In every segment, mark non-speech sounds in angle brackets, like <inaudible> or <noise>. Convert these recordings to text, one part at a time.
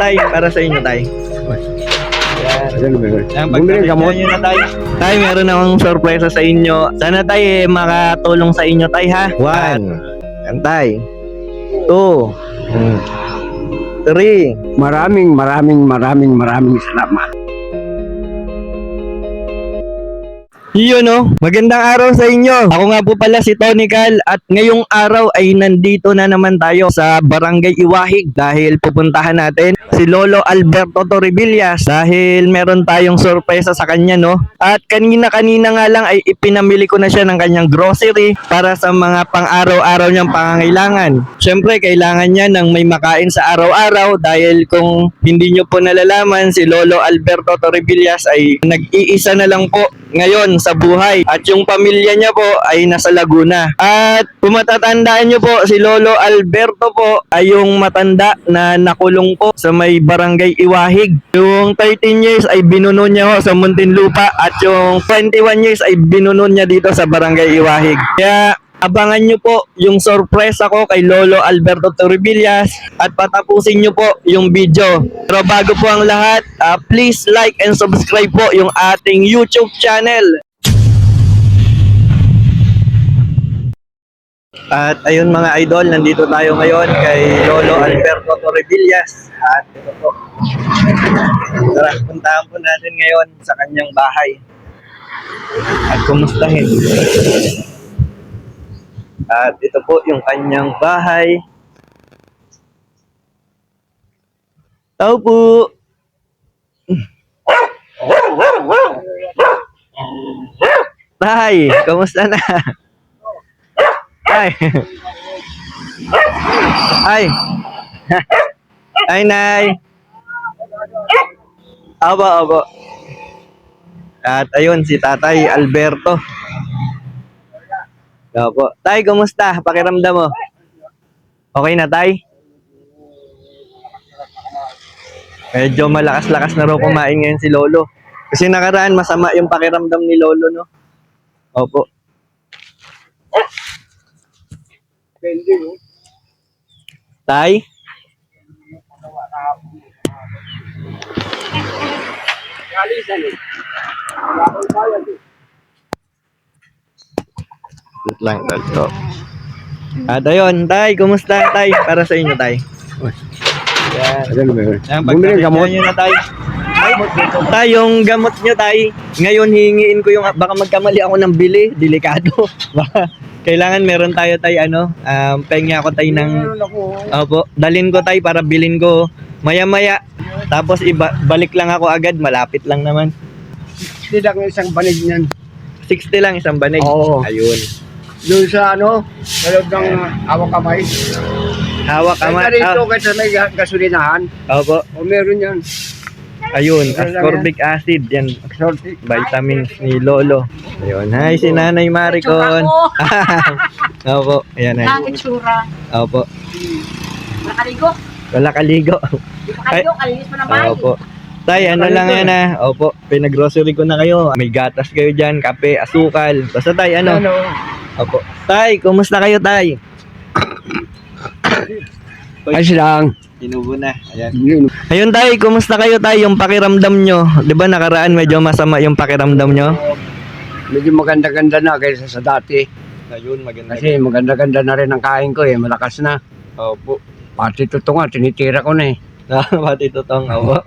tay, para sa inyo tay. Yan, Bumili ng gamot. nyo na tay. Tay, meron akong sorpresa sa inyo. Sana tay, eh, makatulong sa inyo tay ha. One. Yan tay. Two. Hmm. Three. Maraming, maraming, maraming, maraming salamat. Yun no, magandang araw sa inyo. Ako nga po pala si Tony Cal at ngayong araw ay nandito na naman tayo sa Barangay Iwahig dahil pupuntahan natin si Lolo Alberto Torribillas dahil meron tayong sorpresa sa kanya no. At kanina-kanina nga lang ay ipinamili ko na siya ng kanyang grocery para sa mga pang-araw-araw niyang pangangailangan. Siyempre, kailangan niya ng may makain sa araw-araw dahil kung hindi niyo po nalalaman, si Lolo Alberto Torribillas ay nag-iisa na lang po ngayon sa buhay at yung pamilya niya po ay nasa Laguna. At kung matatandaan niyo po, si Lolo Alberto po ay yung matanda na nakulong po sa may barangay Iwahig. Yung 13 years ay binuno niya ho sa Muntinlupa at yung 21 years ay binuno niya dito sa barangay Iwahig. Kaya Abangan nyo po yung sorpresa ko kay Lolo Alberto Torribillas at patapusin nyo po yung video. Pero bago po ang lahat, ah, please like and subscribe po yung ating YouTube channel. At ayun mga idol, nandito tayo ngayon kay Lolo Alberto Torribillas. At ito po. Tara, puntahan po natin ngayon sa kanyang bahay. At kumustahin. At ito po yung kanyang bahay. Tao po. Tay, kamusta na? Tay. Ay. Ay, Nay. Abo, abo. At ayun, si Tatay Alberto. Opo. Tay, kumusta? Pakiramdam mo? Okay na, Tay? Medyo malakas-lakas na raw kumain ngayon si Lolo. Kasi nakaraan, masama yung pakiramdam ni Lolo, no? Opo. Tay? Wait lang, dito. At ayun, Tay, kumusta, Tay? Para sa inyo, Tay. Yan. Ayan, meron. Yan, Bumili ng gamot. nyo na, Tay. Ay, tay, yung gamot nyo, Tay. Ngayon, hihingiin ko yung, baka magkamali ako ng bili. Delikado. <laughs> Baka, kailangan meron tayo, Tay, ano, um, pengi ako, Tay, ng, opo, dalin ko, Tay, para bilin ko maya-maya. Tapos, iba, balik lang ako agad, malapit lang naman. Hindi lang isang banig niyan. 60 lang isang banig. Oo. Ayun. Doon sa ano, sa loob ng awak kamay. Hawak Kaya kamay. rito, Ah, kahit sa may ga- gasolinahan. opo. O meron yan. Ayun, ascorbic acid. Yan, vitamins ni Lolo. Ayun, hi si Nanay Maricon. <laughs> Opo, ayan ay. Ang itsura. Opo, Nakaligo. wala kaligo. Di pa kaligo, kalinis mo na bahay. Opo. Tay, ano lang yan ah. Opo, pinag-grocery ko na kayo. May gatas kayo dyan, kape, asukal. Basta tay, ano? Ano? Opo. Tay, kumusta kayo tay? Ayos lang. Inubo na. Ayan. Yun. Ayun tay, kumusta kayo tay? Yung pakiramdam nyo. Di ba nakaraan medyo masama yung pakiramdam nyo? Medyo maganda-ganda na kaysa sa dati. Ayun, maganda. Kasi maganda-ganda na rin ang kain ko eh. Malakas na. Opo. Pati totoo nga, tinitira ko na eh. Pati totong opo.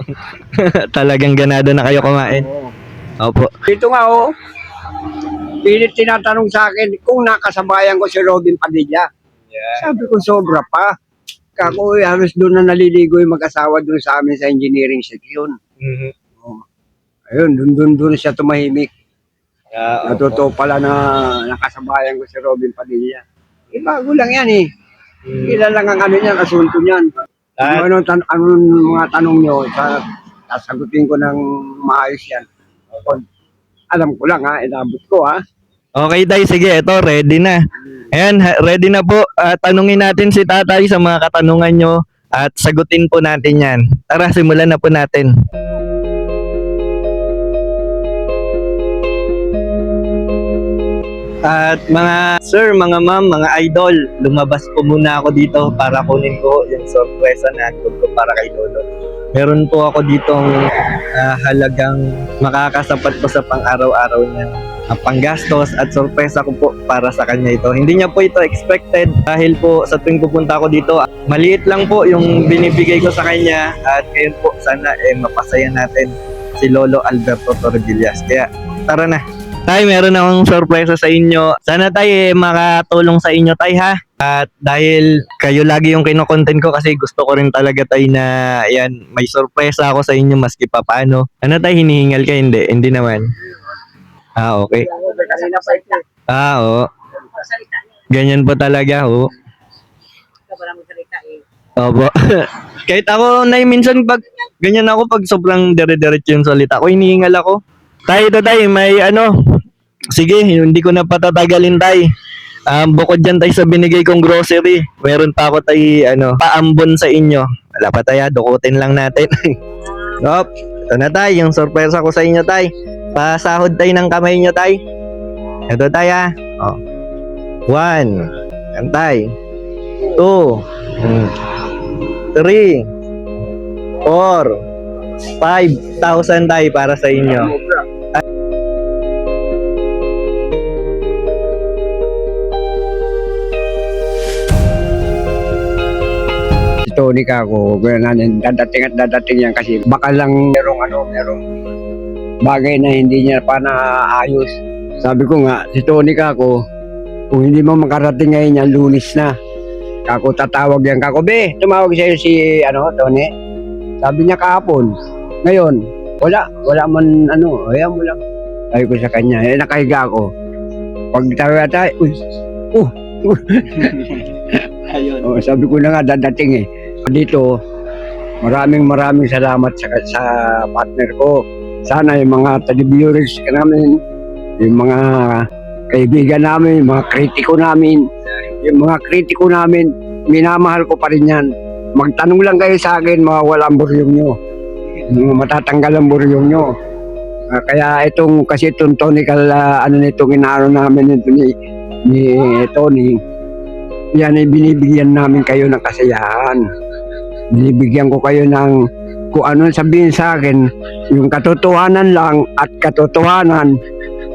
Talagang ganado na kayo kumain. Oo. Opo. Dito nga oh. Pilit tinatanong sa akin kung nakasabayan ko si Robin Padilla. Yeah. Sabi ko sobra pa. Kako eh, halos doon na naliligo yung mag-asawa doon sa amin sa engineering section. Mhm. Ayun, doon doon doon siya tumahimik. Yeah, opo. Natotoo pala na nakasabayan ko si Robin Padilla. Eh, bago lang yan eh. Mm. Ilan lang ang ano niyan, asunto niyan. At- Kung anong, tan- anong mga tanong nyo, sa, sasagutin ko ng maayos yan. Alam ko lang ha, inabot ko ha. Okay, tay, sige, ito, ready na. Ayan, ha- ready na po. Ah, tanungin natin si tatay sa mga katanungan nyo at sagutin po natin yan. Tara, simulan na po natin. At mga sir, mga ma'am, mga idol, lumabas po muna ako dito para kunin ko yung sorpresa na handog ko para kay Lolo. meron po ako ditong ah, halagang makakasapat po sa pang-araw-araw niya ang panggastos at sorpresa ko po para sa kanya ito. Hindi niya po ito expected dahil po sa tuwing pupunta ako dito, maliit lang po yung binibigay ko sa kanya at ngayon po sana eh mapasaya natin si Lolo Alberto Torbillas. Kaya tara na. Tay, meron akong sorpresa sa inyo. Sana tay eh, makatulong sa inyo tay ha. At dahil kayo lagi yung kinokontent ko kasi gusto ko rin talaga tay na yan, may sorpresa ako sa inyo maski pa paano. Ano tay, hinihingal ka? Hindi, hindi naman. Ah, okay. Ah, oo. Ganyan po talaga, eh. Opo. <laughs> Kahit ako, na minsan pag ganyan ako, pag sobrang dire-diretso yung salita ko, hinihingal ako. Tay, ito tay, may ano, sige, hindi ko na patatagalin tay. Um, bukod dyan tay sa binigay kong grocery, meron pa ako tay, ano, paambon sa inyo. Wala pa tayo, dukutin lang natin. <laughs> Op, ito na tay, yung sorpresa ko sa inyo tay. Pasahod tay ng kamay nyo tay. Ito tay ah. Oh. One. Yan tay. Two. Mm. Three. Four. Five thousand tayo para sa inyo. Tony ka ako, ganyan, dadating at dadating yan kasi baka lang merong ano, merong bagay na hindi niya pa naayos. Sabi ko nga, si Tony ka ako, kung hindi mo makarating ngayon yan, lunis na. Kako tatawag yan, kako, be, tumawag sa'yo si, ano, Tony. Sabi niya kahapon. Ngayon, wala, wala man, ano, ayan mo lang. Sabi ko sa kanya, eh, nakahiga ako. Pag tayo tayo, uy, uh, <laughs> <laughs> Ayun. Oh, sabi ko na nga dadating eh. Dito, maraming maraming salamat sa, sa partner ko. Sana yung mga ka namin, yung mga kaibigan namin, mga kritiko namin, yung mga kritiko namin, minamahal ko pa rin yan. Magtanong lang kayo sa akin, mawawala ang buryong nyo. Matatanggal ang buryong nyo. Ah, kaya itong, kasi itong tonical, ah, ano nitong inaano namin ito ni, ni Tony, yan ay binibigyan namin kayo ng kasiyahan. Binibigyan ko kayo ng kung ano sabihin sa akin, yung katotohanan lang at katotohanan,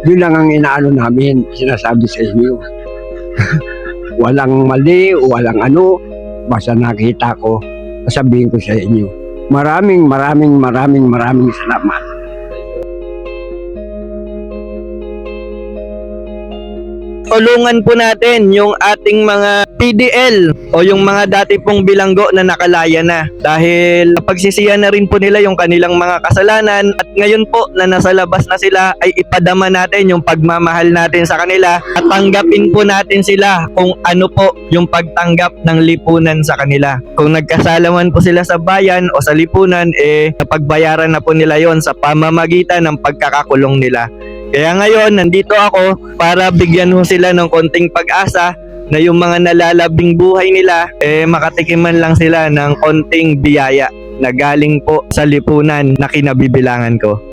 yun lang ang inaano namin, sinasabi sa inyo. <laughs> walang mali, walang ano, basta nakita ko, sabihin ko sa inyo. Maraming, maraming, maraming, maraming salamat. Tulungan po natin yung ating mga PDL o yung mga dati pong bilanggo na nakalaya na dahil pagsisiyan na rin po nila yung kanilang mga kasalanan at ngayon po na nasa labas na sila ay ipadama natin yung pagmamahal natin sa kanila at tanggapin po natin sila kung ano po yung pagtanggap ng lipunan sa kanila. Kung nagkasalaman po sila sa bayan o sa lipunan eh napagbayaran na po nila yon sa pamamagitan ng pagkakakulong nila. Kaya ngayon, nandito ako para bigyan ho sila ng konting pag-asa na yung mga nalalabing buhay nila, eh makatikiman lang sila ng konting biyaya na galing po sa lipunan na kinabibilangan ko.